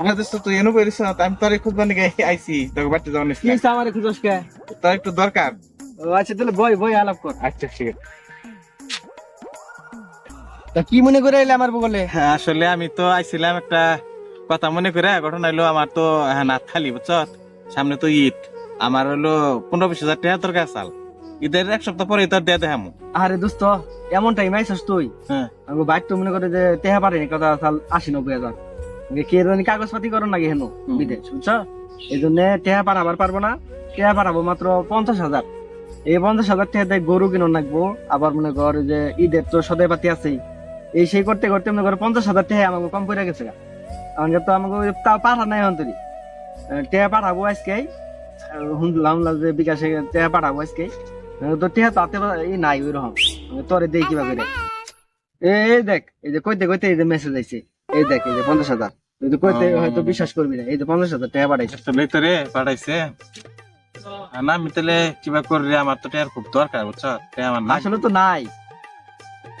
আমার দোস্ত তুই এনে বলিস না আমি তোর খুঁজ বানি আইছি তোকে বাড়তে যাওয়ার কি হইছে আমার খুঁজস কে? তোর একটু দরকার। ও আচ্ছা তাহলে বই বই আলাপ কর। আচ্ছা ঠিক আছে। তা কি মনে করে এলে আমার বগলে? হ্যাঁ, আসলে আমি তো আইছিলাম একটা কথা মনে করে ঘটনা হইল আমার তো হ্যাঁ, নাত খালি বুঝছ? সামনে তো ঈদ। আমার হলো পনেরো বিশ হাজার টাকা তোর কাছে চাল। ঈদের এক সপ্তাহ পরে তোর দিয়ে দেখামু। আরে দোস্ত এমন টাইম আইছস তুই? হ্যাঁ। আমি বাইক তো মনে করে যে তেহা পারেনি কথা সাল আশি নব্বই হাজার। কে জানি কাগজপাতি করো নাকি হেন। বিদেশ বুঝছ এই জন্য টেহা পারাবার পারব না টেহা পারাবো মাত্র পঞ্চাশ হাজার। এই পঞ্চাশ হাজার দিয়ে গরু কিনো নাকবো আবার মনে কর যে ঈদের তো সদাই পাতি আছেই। এই সেই করতে করতে মনে কর পঞ্চাশ হাজার টাকা আমাকে কম পড়ে গেছে গা। আমাকে তো আমাকে ওই তা পাঠা নাই অন্তরি। টেহা পাঠাবো আজকে শুনলাম না যে বিকাশে টেহা পাঠাবো আজকে তো টেহা তাতে এই নাই ওই তোরে দেই কীভাবে রে এই এই দেখ এই যে কইতে কইতে এই যে মেসেজ আইছে। এই দেখ এই যে পঞ্চাশ হাজার। তুই তো কইতে হয়তো বিশ্বাস করবি না। এই যে পঞ্চাশ হাজার টাকা পাঠাইছে। আসলে তো পাঠাইছে। আর না আমি তাহলে কিবা করি রে আমার তো টাকার খুব দরকার বুঝছ? টাকা আমার না আসলে তো নাই।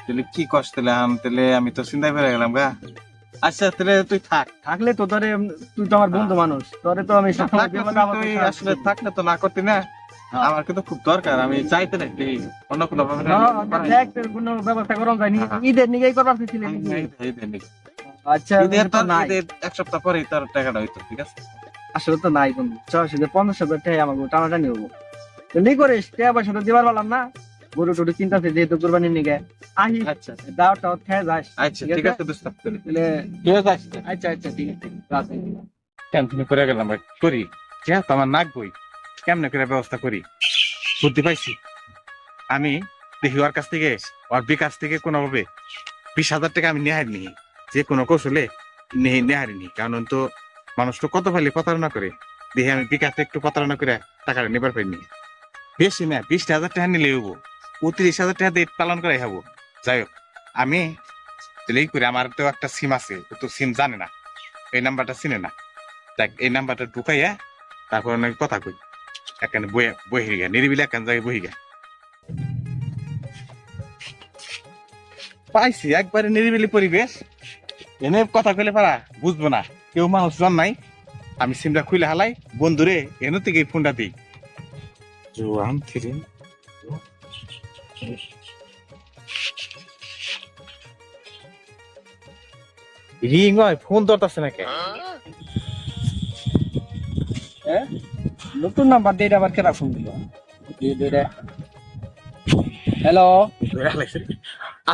তাহলে কি কষ্ট তাহলে? আম তাহলে আমি তো চিন্তায় পেরে গেলাম গা। আচ্ছা তাহলে তুই থাক। থাকলে তো তোরে তুই তো আমার বন্ধু মানুষ। তোরে তো আমি আসলে। থাকলে তো না করতি না। আমার কিন্তু খুব দরকার আমি চাইতে অন্য কোনো ভাবে না, কোনো ব্যবস্থা করম যায়নি। ঈদের নিগেই করবার ছিলেন আচ্ছা ঈদের তো তো এক সপ্তাহ পরেই তোর টাকাটা হইতো ঠিক আছে? আসলে তো নাই বন্ধু। সেটা পঞ্চাশ হাজার টাকা আমাকে টানাটানি হব। নি করিস টাকা পয়সা তো দিবার পারলাম না। গরু টরু চিন্তা আছে যেহেতু কোরবানির নিগে আহি আচ্ছা। দাও টাও খেয়ে যাস। আচ্ছা ঠিক আছে? দোস্ত তাহলে ঠিক আছে আচ্ছা আচ্ছা ঠিক আছে রাখি। টেনশন করে গেলাম? ভাই করি যেহেতু আমার নাক বই। কেমনে করে ব্যবস্থা করি? বুদ্ধি পাইছি। আমি দেখি ওর কাছ থেকে, ওর বিকাশ থেকে কোনোভাবে বিশ হাজার টাকা আমি নেহারি নি। যে কোনো কৌশলে নেহারি নি। কারণ তো মানুষ তো কত ফালি প্রতারণা করে। দেখি আমি বিকাশ একটু প্রতারণা করে টাকাটা নেবার পাইনি বেশি না, বিশ হাজার টাকা নিলে হব পঁয়ত্রিশ হাজার টাকা দিয়ে পালন করাই হব যাই হোক, আমি এই করে আমার তো একটা সিম আছে, ও তো সিম জানে না। এই নাম্বারটা চিনে না। দেখ এই নাম্বারটা ঢুকাইয়া তারপর অনেক কথা কই। এখানে বই বই গা নিরিবিলি এখান জায়গায় বই গা পাইছি একবারে নিরিবিলি পরিবেশ। এনে কথা কইলে পারা বুঝব না। কেউ মানুষ জন নাই। আমি সিমটা খুলে হালাই বন্ধুরে এনে থেকে ফোনটা দিই। জোয়ান থ্রি। রিং হয় ফোন ধরতেছে না কে নতুন নাম্বার দিয়ে আবার কেনা ফোন দিল। হ্যালো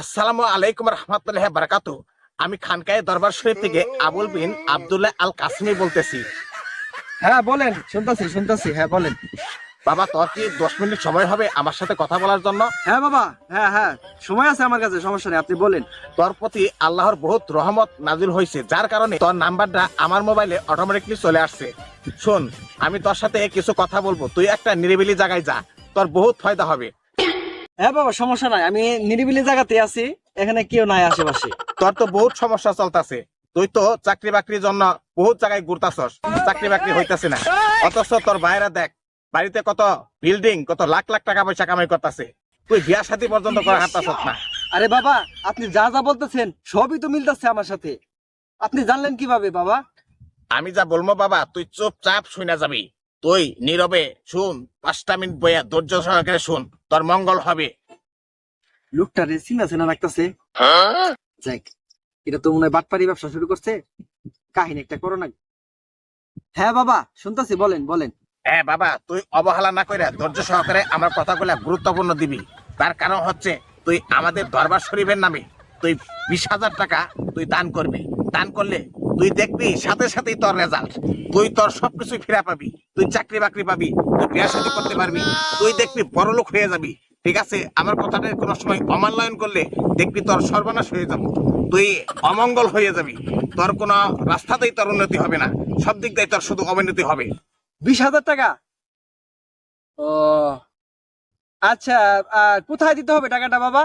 আসসালামু আলাইকুম রহমতুল্লাহ বারাকাতু আমি খানকায় দরবার শরীফ থেকে আবুল বিন আবদুল্লাহ আল কাসমি বলতেছি। হ্যাঁ বলেন শুনতেছি শুনতেছি হ্যাঁ বলেন। বাবা তোর কি দশ মিনিট সময় হবে আমার সাথে কথা বলার জন্য? হ্যাঁ বাবা হ্যাঁ হ্যাঁ। সময় আছে আমার কাছে সমস্যা নেই আপনি বলেন। তোর প্রতি আল্লাহর বহুত রহমত নাজিল হয়েছে যার কারণে তোর নাম্বারটা আমার মোবাইলে অটোমেটিকলি চলে আসছে। শোন আমি তোর সাথে কিছু কথা বলব তুই একটা নিরিবিলি জায়গায় যা তোর বহুত ফায়দা হবে। হ্যাঁ বাবা সমস্যা নাই আমি নিরিবিলি জায়গাতে আছি এখানে কেউ নাই আশেপাশে। তোর তো বহুত সমস্যা চলতেছে তুই তো চাকরি বাকরির জন্য বহুত জায়গায় ঘুরতাছস চাকরি বাকরি হইতাছে না। অথচ তোর বাইরে দেখ বাড়িতে কত বিল্ডিং কত লাখ লাখ টাকা পয়সা কামাই করতেছে। তুই বিয়া শাদী পর্যন্ত করে হাঁটতাছস না। আরে বাবা আপনি যা যা বলতেছেন সবই তো মিলতেছে আমার সাথে। আপনি জানলেন কীভাবে বাবা? আমি যা বলব বাবা তুই চুপচাপ শুনে যাবি। তুই নীরবে শুন পাঁচটা মিনিট বইয়া ধৈর্য সহকারে শুন তোর মঙ্গল হবে। লোকটা রেসিং আছে না রাখতেছে? যাক এটা তো মনে হয় বাটপারি ব্যবসা শুরু করছে। কাহিনী একটা করো না হ্যাঁ বাবা শুনতেছি বলেন বলেন। হ্যাঁ বাবা, তুই অবহেলা না করে ধৈর্য সহকারে আমার কথাগুলো গুরুত্বপূর্ণ দিবি। তার কারণ হচ্ছে, তুই আমাদের দরবার শরীফের নামে, তুই বিশ হাজার টাকা তুই দান করবি। দান করলে তুই দেখবি সাথে সাথেই তোর রেজাল্ট তুই তোর সবকিছু ফিরে পাবি। তুই চাকরি বাকরি পাবি, তুই বিয়া শাদী করতে পারবি, তুই দেখবি বড়লোক হয়ে যাবি। ঠিক আছে? আমার কথাটা কোনো সময় অমান্যায়ন করলে দেখবি তোর সর্বনাশ হয়ে যাব। তুই অমঙ্গল হয়ে যাবি। তোর কোনো রাস্তাতেই তোর উন্নতি হবে না। সব দিক দিয়ে তোর শুধু অবনতি হবে। বিশ হাজার টাকা? ও আচ্ছা আর কোথায় দিতে হবে টাকাটা বাবা?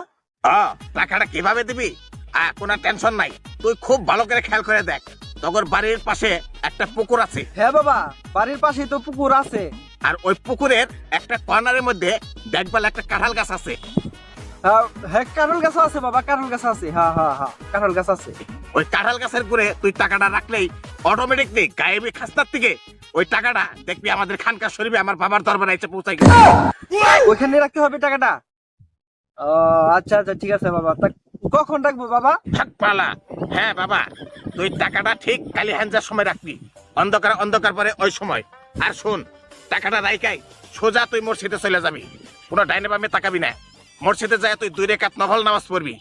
টাকাটা কীভাবে দিবি? কোনো টেনশন নাই। তুই খুব ভালো করে খেয়াল করে দেখ। তোর বাড়ির পাশে একটা পুকুর আছে। হ্যাঁ বাবা বাড়ির পাশেই তো পুকুর আছে। আর ওই পুকুরের একটা কর্নারের মধ্যে দেখবাল একটা কাঁঠাল গাছ আছে। হ্যাঁ, কারল গাছ আছে বাবা কারল গাছ আছে। হ্যাঁ হ্যাঁ হ্যাঁ কারল গাছ আছে। ওই কাঁঠাল গাছের করে তুই টাকাটা রাখলেই অটোমেটিকলি গায়েবী খাস্তার থেকে ওই টাকাটা দেখবি আমাদের খানকা শরীফে আমার বাবার দরবারে এসে পৌঁছাই গেছে। ওইখানে রাখতে হবে টাকাটা? ও আচ্ছা আচ্ছা ঠিক আছে বাবা। তা কখন রাখব বাবা? পালা। হ্যাঁ বাবা তুই টাকাটা ঠিক কালি হ্যান্ডার সময় রাখবি। অন্ধকার অন্ধকার পরে ওই সময়। আর শোন টাকাটা রাইকাই সোজা তুই মসজিদে চলে যাবি। কোনো ডাইনে বামে তাকাবি না। মসজিদে যায় তুই দুই রেখাত নফল নামাজ পড়বি।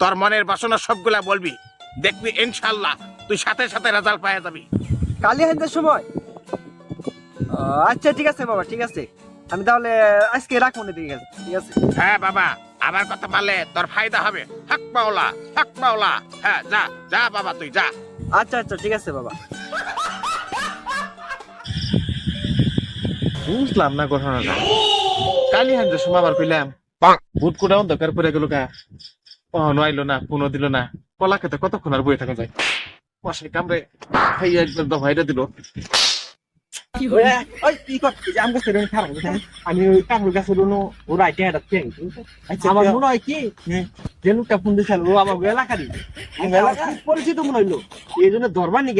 তোর মনের বাসনা সবগুলা বলবি। দেখবি ইনশাল্লাহ তুই সাথে সাথে রেজাল্ট পাওয়া যাবি। কালি হাজার সময়? আচ্ছা ঠিক আছে বাবা ঠিক আছে। আমি তাহলে আজকে রাখব না ঠিক আছে ঠিক আছে? হ্যাঁ বাবা আমার কথা মানলে তোর ফায়দা হবে। হক মাওলা হক মাওলা। হ্যাঁ যা যা বাবা তুই যা। আচ্ছা আচ্ছা ঠিক আছে বাবা। বুঝলাম না ঘটনাটা। কালি হান্ড্রেড সময় আবার পেলাম বুট কোটা দরকার পরে গেল গা। কখনো আইলো না ফোনও দিল না। কলা খেতে কতক্ষণ আর বয়ে থাকা যায়? মশাই কামড়ে খাইয়া একবার দফাইটা দিল। কি আম খারাপ আমি ওই কাকুর গাছের রুনো ওরা আইটে হাঁটা আমার মনে হয় কি যে লোকটা ফোন দিয়েছিল ও আমার এলাকারই খুব পরিচিত মনে হইল। এই জন্য ধরবার নি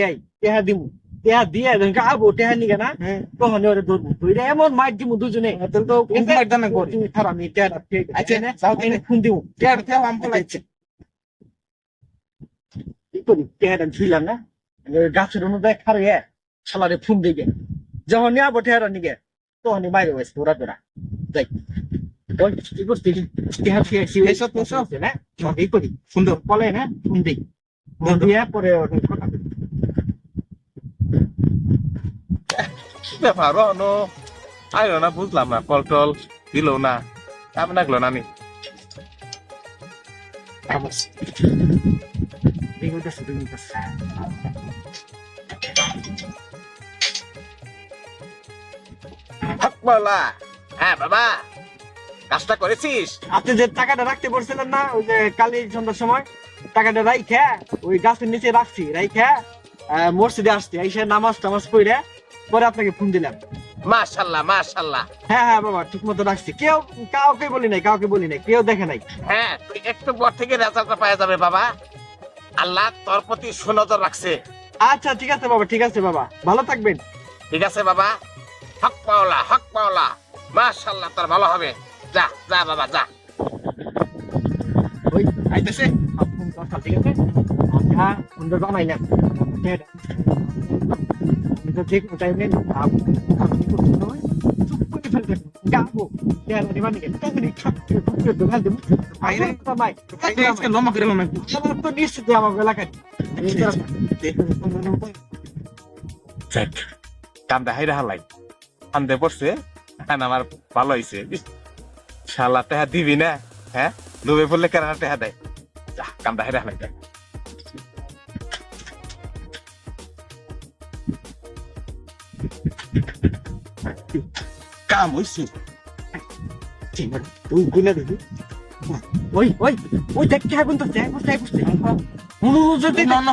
টেহা দিমু। টেহা দিয়ে যেন আবো টেহা নিগে না? তখন ওরে ধরবো। ধরে এমন মার দিমু দুজনে। তাহলে তো মারদান না করি? তুমি খারাপ আমি টেহাটা ঠিক আছে যাও তুমি ফোন দিমু। টেহাটা টেহা আম পলাইছে কি করি? টেহাটা ঝুইলাম না। গাছের দেখ খারে শালারে ফোন দিগে। যখন নিয়ে আবো টেহাটা নিগে তখন বাইরে হয়েছে ওরা তোরা যাই। সুন্দর। বলে না? দিই। পরে। ব্যাপার নো আইলো না বুঝলাম না কল টল দিল না। লাগল না নি এই কইতাছে, মাওলা হ্যাঁ বাবা। কাজটা করেছিস? আপনি যে টাকাটা রাখতে বলছিলেন না ওই যে কালী সন্ধ্যার সময় টাকাটা রাইখা ওই গাছের নিচে রাখছি রাইখা মসজিদে আসছি এসে নামাজ টামাজ পড়ে পরে আপনাকে ফোন দিলাম। মাশাল্লাহ মাশাল্লাহ। হ্যাঁ হ্যাঁ বাবা ঠিক মতো রাখছি। কেউ কাউকে বলি নাই কাউকে বলি নাই কেউ দেখে নাই। হ্যাঁ তুই একটু পর থেকে রেজাল্টটা পাওয়া যাবে বাবা। আল্লাহ তোর প্রতি সুনজর রাখছে। আচ্ছা ঠিক আছে বাবা ঠিক আছে বাবা। ভালো থাকবেন। ঠিক আছে বাবা। হক পাওলা হক পাওলা মাশাল্লাহ তোর ভালো হবে যা যা বাবা যা ওই আইতেছে ঠিক আছে আচ্ছা ঠিক আছে। আমি ঠিক টাইমে কান্দা হাইরা হালাই কান্দে পড়ছে। এখন আমার ভালো হয়েছে শালা টেহা দিবি না? হ্যাঁ? ডুবে পড়লে কেন টেহা দেয়। যা কান্দা হাইরা হালাই কাম হইছে। তুই গুলে দিবি। ওই ওই ওই দেখ কে তো দেখ বুঝতে বুঝতে হুনু যদি না, না।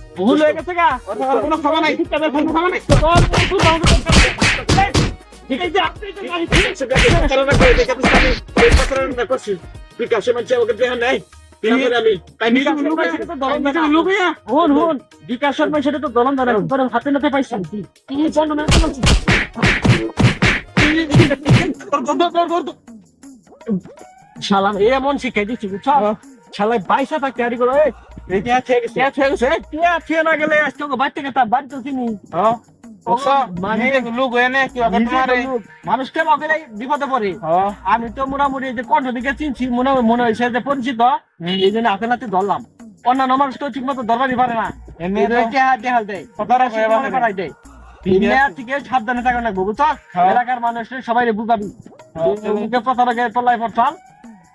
ভুল হয়ে গেছে গা। কোনো খবর নাই কোনো নাই। ঠিক আছে আপনি দেখে বিকাশে সেটা তো দলন হাতে নাতে পাইছি। শালাম এমন শিখাই দিচ্ছি বুঝছ? শালাই বাইশা থাকতে আরি করে মানে মানুষকে বিপদে পড়ে। আমি তো মোটামুটি যে কণ্ঠ দিকে চিনছি মনে মনে হয়েছে যে পরিচিত। এই জন্য হাতে নাতে ধরলাম। অন্যান্য মানুষ তো ঠিক মতো ধরবারই পারে না। দেয় সাবধানে থাকা লাগবো বুঝছ? এলাকার মানুষের সবাই বুঝাবি। প্রতারকের পল্লাই পড়ছাল